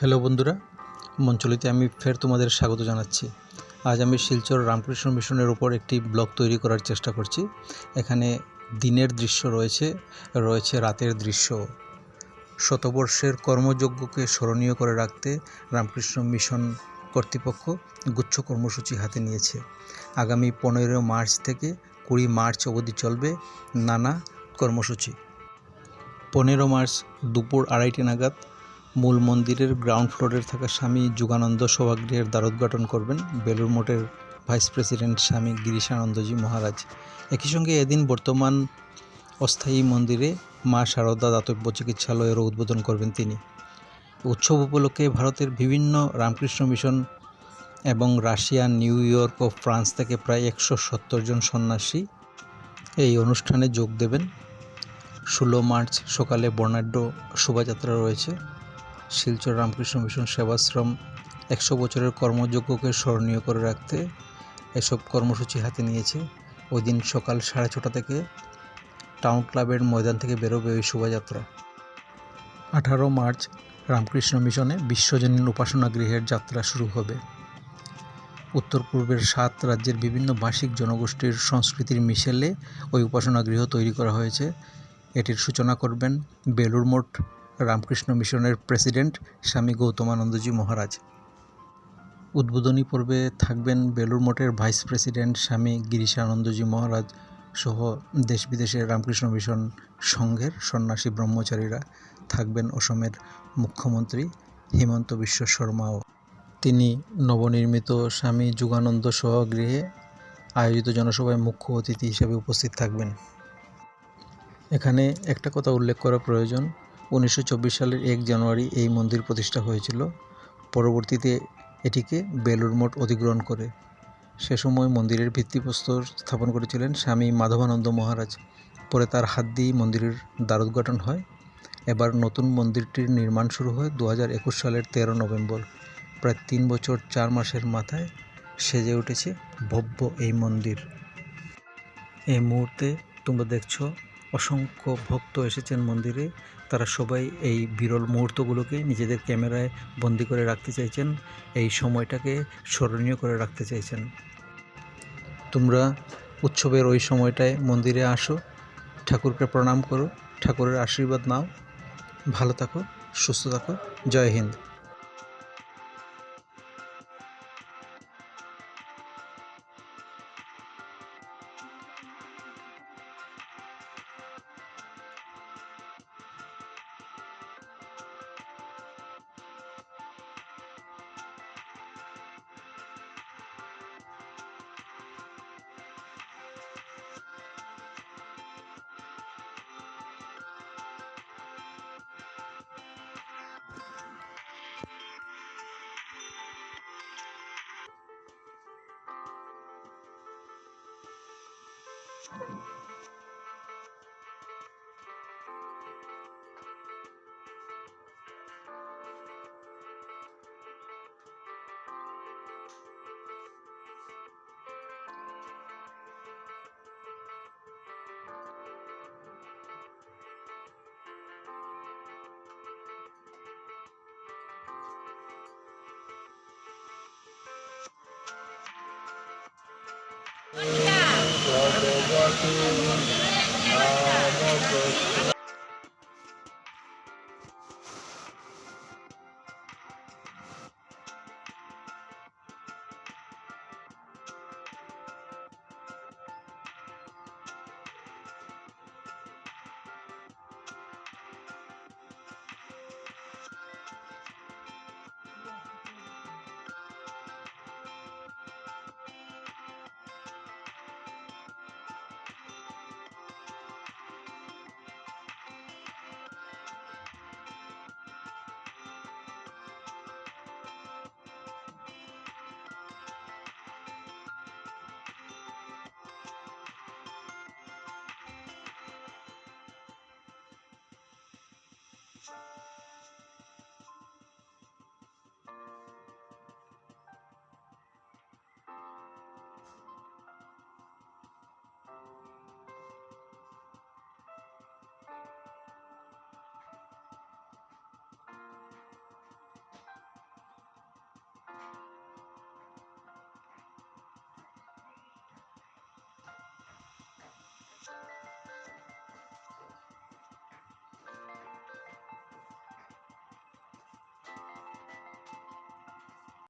Hello বন্ধুরা, মঞ্চলিতে আমি ফের তোমাদের স্বাগত জানাচ্ছি। আজ আমি শিলচর রামকৃষ্ণ মিশনের ওপর একটি ব্লগ তৈরি করার চেষ্টা করছি। এখানে দিনের দৃশ্য রয়েছে রয়েছে রাতের দৃশ্য। শতবর্ষের কর্মযজ্ঞকে স্মরণীয় করে রাখতে রামকৃষ্ণ মিশন কর্তৃপক্ষ গুচ্ছ কর্মসূচি হাতে নিয়েছে। আগামী পনেরো মার্চ থেকে কুড়ি মার্চ অবধি চলবে নানা কর্মসূচি। পনেরো মার্চ দুপুর আড়াইটে নাগাদ মূল মন্দিরের গ্রাউন্ড ফ্লোরে থাকা স্বামী যুগানন্দ সভাগৃহের দ্বারোদ্ঘাটন করবেন বেলুর মঠের ভাইস প্রেসিডেন্ট স্বামী গিরিশানন্দজি মহারাজ। একই সঙ্গে এদিন বর্তমান অস্থায়ী মন্দিরে মা শারদা দাতব্য চিকিৎসালয়েরও উদ্বোধন করবেন তিনি। উৎসব উপলক্ষে ভারতের বিভিন্ন রামকৃষ্ণ মিশন এবং রাশিয়া, নিউ ইয়র্ক ও ফ্রান্স থেকে প্রায় একশো সত্তর জন সন্ন্যাসী এই অনুষ্ঠানে যোগ দেবেন। ষোলো মার্চ সকালে বর্ণাঢ্য শোভাযাত্রা রয়েছে। শিলচর রামকৃষ্ণ মিশন সেবাশ্রম একশো বছরের কর্মযজ্ঞকে স্মরণীয় করে রাখতে এসব কর্মসূচি হাতে নিয়েছে। ওই দিন সকাল সাড়ে ছটা থেকে টাউন ক্লাবের ময়দান থেকে বেরোবে ওই শোভাযাত্রা। আঠারো মার্চ রামকৃষ্ণ মিশনে বিশ্বজনীন উপাসনা গৃহের যাত্রা শুরু হবে। উত্তর পূর্বের সাত রাজ্যের বিভিন্ন ভাষিক জনগোষ্ঠীর সংস্কৃতির মিশেলে ওই উপাসনা গৃহ তৈরি করা হয়েছে। এটির সূচনা করবেন বেলুর মঠ রামকৃষ্ণ মিশনের প্রেসিডেন্ট স্বামী গৌতমানন্দজি মহারাজ। উদ্বোধনী পর্বে থাকবেন বেলুর মঠের ভাইস প্রেসিডেন্ট স্বামী গিরিশানন্দজি মহারাজ সহ দেশ বিদেশের রামকৃষ্ণ মিশন সংঘের সন্ন্যাসী ব্রহ্মচারীরা। থাকবেন অসমের মুখ্যমন্ত্রী হিমন্ত বিশ্ব শর্মাও। তিনি নবনির্মিত স্বামী যুগানন্দ সহগৃহে আয়োজিত জনসভায় মুখ্য অতিথি হিসেবে উপস্থিত থাকবেন। এখানে একটা কথা উল্লেখ করা প্রয়োজন। উনিশশো চব্বিশ সালের এক জানুয়ারি এই মন্দির প্রতিষ্ঠা হয়েছিল। পরবর্তীতে এটিকে বেলুর মঠ অধিগ্রহণ করে। সে সময় মন্দিরের ভিত্তিপ্রস্তর স্থাপন করেছিলেন স্বামী মাধবানন্দ মহারাজ। পরে তার হাত দিয়েই মন্দিরের দ্বারোদ্ঘাটন হয়। এবার নতুন মন্দিরটির নির্মাণ শুরু হয় দু হাজার একুশ সালের তেরো নভেম্বর। প্রায় তিন বছর চার মাসের মাথায় সেজে উঠেছে ভব্য এই মন্দির। এই মুহূর্তে তোমরা দেখছ অসংখ্য ভক্ত এসেছেন মন্দিরে। তারা সবাই এই বিরল মুহূর্তগুলোকে নিজেদের ক্যামেরায় বন্দি করে রাখতে চাইছেন। এই সময়টাকে স্মরণীয় করে রাখতে চাইছেন। তোমরা উৎসবের ওই সময়টায় মন্দিরে আসো, ঠাকুরকে প্রণাম করো, ঠাকুরের আশীর্বাদ নাও। ভালো থাকো, সুস্থ থাকো। জয় হিন্দ। Good. ভগবতী নাম